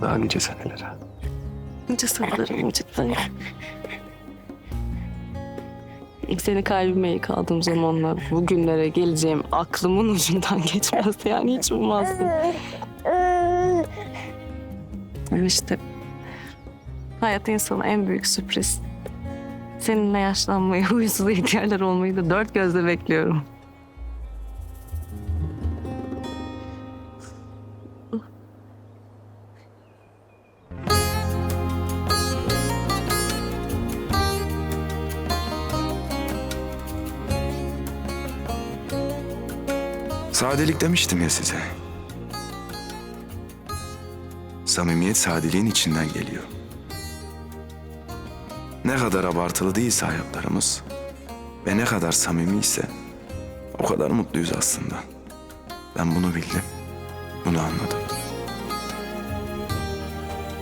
daha nice senelere. Nice sanırım cidden. Seni kalbime yıkadığım zamanlar bugünlere geleceğim aklımın ucundan geçmezdi yani hiç ummazdım. Ama işte hayat insana en büyük sürpriz. Seninle yaşlanmayı, huysuz ihtiyarlar olmayı da dört gözle bekliyorum. Sadelik demiştim ya size. Samimiyet sadeliğin içinden geliyor. Ne kadar abartılı değilse hayatlarımız ve ne kadar samimiyse o kadar mutluyuz aslında. Ben bunu bildim, bunu anladım.